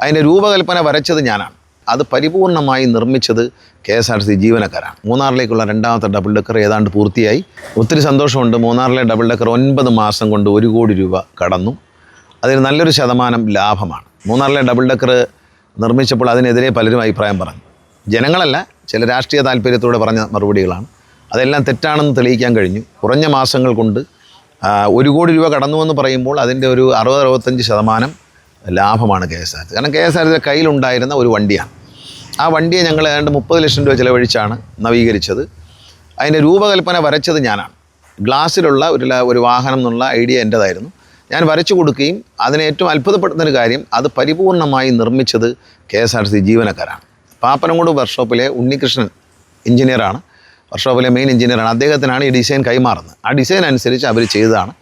അതിന്റെ രൂപകൽപ്പന വരച്ചത് ഞാനാണ്. അത് പരിപൂർണമായി നിർമ്മിച്ചത് കെ എസ് ആർ സി ജീവനക്കാരാണ്. മൂന്നാറിലേക്കുള്ള രണ്ടാമത്തെ ഡബിൾ ഡെക്കർ ഏതാണ്ട് പൂർത്തിയായി. ഒത്തിരി സന്തോഷമുണ്ട്. മൂന്നാറിലെ ഡബിൾ ഡെക്കർ ഒൻപത് മാസം കൊണ്ട് ഒരു കോടി രൂപ കടന്നു. അതിന് നല്ലൊരു ശതമാനം ലാഭമാണ്. മൂന്നാറിലെ ഡബിൾ ഡെക്കർ നിർമ്മിച്ചപ്പോൾ അതിനെതിരെ പലരും അഭിപ്രായം പറഞ്ഞു. ജനങ്ങളല്ല ചില രാഷ്ട്രീയ താല്പര്യത്തോടെ പറഞ്ഞ മറുപടികളാണ്. അതെല്ലാം തെറ്റാണെന്ന് തെളിയിക്കാൻ കഴിഞ്ഞു. കുറഞ്ഞ മാസങ്ങൾ കൊണ്ട് ഒരു കോടി രൂപ കടന്നു എന്ന് പറയുമ്പോൾ അതിന്റെ ഒരു അറുപത് അറുപത്തഞ്ച് ശതമാനം ലാഭമാണ് കെ എസ് ആർ ടി. കാരണം കെ എസ് ആർ ടിയുടെ കയ്യിലുണ്ടായിരുന്ന ഒരു വണ്ടിയാണ്. ആ വണ്ടിയെ ഞങ്ങൾ ഏതാണ്ട് മുപ്പത് ലക്ഷം രൂപ ചിലവഴിച്ചാണ് നവീകരിച്ചത്. അതിന്റെ രൂപകൽപ്പന വരച്ചത് ഞാനാണ്. ഗ്ലാസ്സിലുള്ള ഒരു ഒരു വാഹനം എന്നുള്ള ഐഡിയ എന്റേതായിരുന്നു ഞാൻ വരച്ചു കൊടുക്കുകയും അതിനെ ഏറ്റവും അത്ഭുതപ്പെടുന്ന ഒരു കാര്യം അത് പരിപൂർണമായി നിർമ്മിച്ചത് കെ എസ് ആർ സി ജീവനക്കാരാണ്. പാപ്പനംകോട് വർക്ക്ഷോപ്പിലെ ഉണ്ണികൃഷ്ണൻ എഞ്ചിനീയറാണ്. വർക്ക്ഷോപ്പിലെ മെയിൻ എഞ്ചിനീയറാണ് അദ്ദേഹത്തിനാണ് ഈ ഡിസൈൻ കൈമാറുന്നത്. ആ ഡിസൈൻ അനുസരിച്ച് അവർ ചെയ്തതാണ്.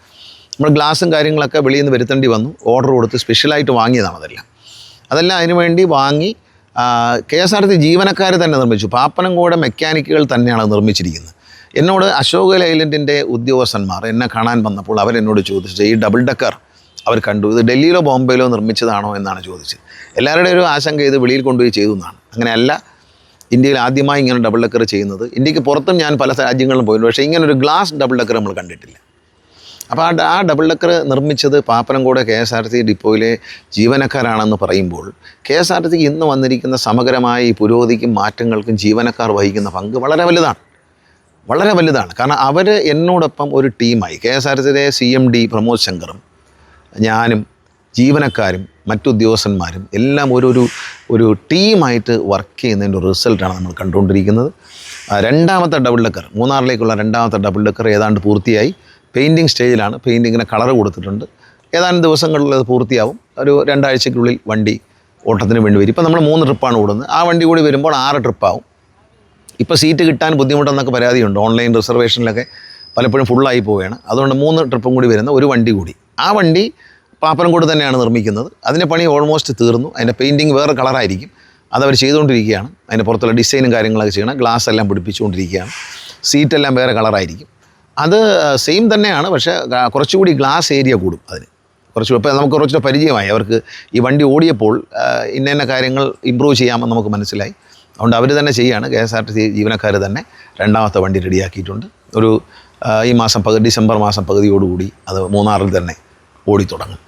നമ്മൾ ഗ്ലാസും കാര്യങ്ങളൊക്കെ വെളിയിൽ നിന്ന് വരുത്തേണ്ടി വന്നു. ഓർഡർ കൊടുത്ത് സ്പെഷ്യലായിട്ട് വാങ്ങിയതാണ് അതെല്ലാം. അതെല്ലാം അതിനുവേണ്ടി വാങ്ങി കെ എസ് ആർ ടി ജീവനക്കാർ തന്നെ നിർമ്മിച്ചു. പാപ്പനംകോട് മെക്കാനിക്കുകൾ തന്നെയാണ് നിർമ്മിച്ചിരിക്കുന്നത്. എന്നോട് അശോക് ലൈലൻഡിന്റെ ഉദ്യോഗസ്ഥന്മാർ എന്നെ കാണാൻ വന്നപ്പോൾ അവരെന്നോട് ചോദിച്ചത് ഈ ഡബിൾ ഡക്കർ അവർ കണ്ടു. ഇത് ഡൽഹിയിലോ ബോംബെയിലോ നിർമ്മിച്ചതാണോ എന്നാണ് ചോദിച്ചത്. എല്ലാവരുടെയും ഒരു ആശങ്ക ഇത് വെളിയിൽ കൊണ്ടുപോയി ചെയ്തു എന്നാണ്. അങ്ങനെയല്ല ഇന്ത്യയിൽ ആദ്യമായി ഇങ്ങനെ ഡബിൾ ഡക്കർ ചെയ്യുന്നത്. ഇന്ത്യയ്ക്ക് പുറത്തും ഞാൻ പല രാജ്യങ്ങളിലും പോയിട്ടുണ്ട്. പക്ഷേ ഇങ്ങനെ ഒരു ഗ്ലാസ് ഡബിൾ ഡക്കർ നമ്മൾ കണ്ടിട്ടില്ല. അപ്പോൾ ആ ആ ഡബിൾ ഡെക്കർ നിർമ്മിച്ചത് Pappanamcode K S R T ഡിപ്പോയിലെ ജീവനക്കാരാണെന്ന് പറയുമ്പോൾ കെ എസ് ആർ ടി സിക്ക് ഇന്ന് വന്നിരിക്കുന്ന സമഗ്രമായ ഈ പുരോഗതിക്കും മാറ്റങ്ങൾക്കും ജീവനക്കാർ വഹിക്കുന്ന പങ്ക് വളരെ വലുതാണ്. വളരെ വലുതാണ്. കാരണം അവർ എന്നോടൊപ്പം ഒരു ടീമായി കെ എസ് ആർ ടി സിയിലെ സി എം ഡി പ്രമോദ് ശങ്കറും ഞാനും ജീവനക്കാരും മറ്റു ഉദ്യോഗസ്ഥന്മാരും എല്ലാം ഒരു ഒരു ഒരു ടീമായിട്ട് വർക്ക് ചെയ്യുന്നതിന്റെ റിസൾട്ടാണ് നമ്മൾ കണ്ടുകൊണ്ടിരിക്കുന്നത്. രണ്ടാമത്തെ ഡബിൾ ഡെക്കർ മൂന്നാറിലേക്കുള്ള രണ്ടാമത്തെ ഡബിൾ ഡെക്കർ ഏതാണ്ട് പൂർത്തിയായി. പെയിന്റിങ് സ്റ്റേജിലാണ്. പെയിന്റിങ്ങിന് കളർ കൊടുത്തിട്ടുണ്ട്. ഏതാനും ദിവസങ്ങളിൽ അത് പൂർത്തിയാവും. ഒരു രണ്ടാഴ്ചയ്ക്കുള്ളിൽ വണ്ടി ഓട്ടത്തിന് വേണ്ടി വരും. ഇപ്പം നമ്മൾ മൂന്ന് ട്രിപ്പാണ് ഓടുന്നത്. ആ വണ്ടി കൂടി വരുമ്പോൾ ആറ് ട്രിപ്പാവും. ഇപ്പോൾ സീറ്റ് കിട്ടാൻ ബുദ്ധിമുട്ടെന്നൊക്കെ പരാതിയുണ്ട്. ഓൺലൈൻ റിസർവേഷനിലൊക്കെ പലപ്പോഴും ഫുള്ളായി പോവുകയാണ്. അതുകൊണ്ട് മൂന്ന് ട്രിപ്പും കൂടി വരുന്ന ഒരു വണ്ടി കൂടി. ആ വണ്ടി പാപ്പനംകോട് തന്നെയാണ് നിർമ്മിക്കുന്നത്. അതിന്റെ പണി ഓൾമോസ്റ്റ് തീർന്നു. അതിന്റെ പെയിന്റിങ് വേറെ കളറായിരിക്കും. അതവർ ചെയ്തുകൊണ്ടിരിക്കുകയാണ്. അതിന്റെ പുറത്തുള്ള ഡിസൈനും കാര്യങ്ങളൊക്കെ ചെയ്യണം. ഗ്ലാസ് എല്ലാം പിടിപ്പിച്ചുകൊണ്ടിരിക്കുകയാണ്. സീറ്റെല്ലാം വേറെ കളറായിരിക്കും. അത് സെയിം തന്നെയാണ് പക്ഷേ കുറച്ചുകൂടി ഗ്ലാസ് ഏരിയ കൂടും അതിന്. കുറച്ച് ഇപ്പോൾ നമുക്ക് കുറച്ചുകൂടെ പരിചയമായി. അവർക്ക് ഈ വണ്ടി ഓടിയപ്പോൾ ഇന്ന ഇന്ന കാര്യങ്ങൾ ഇമ്പ്രൂവ് ചെയ്യാമെന്ന് നമുക്ക് മനസ്സിലായി. അതുകൊണ്ട് അവർ തന്നെ ചെയ്യാണ്. K S R T C ജീവനക്കാർ തന്നെ രണ്ടാമത്തെ വണ്ടി റെഡിയാക്കിയിട്ടുണ്ട്. ഒരു ഈ മാസം പകുതി ഡിസംബർ മാസം പകുതിയോടുകൂടി അത് മൂന്നാറിൽ തന്നെ ഓടിത്തുടങ്ങും.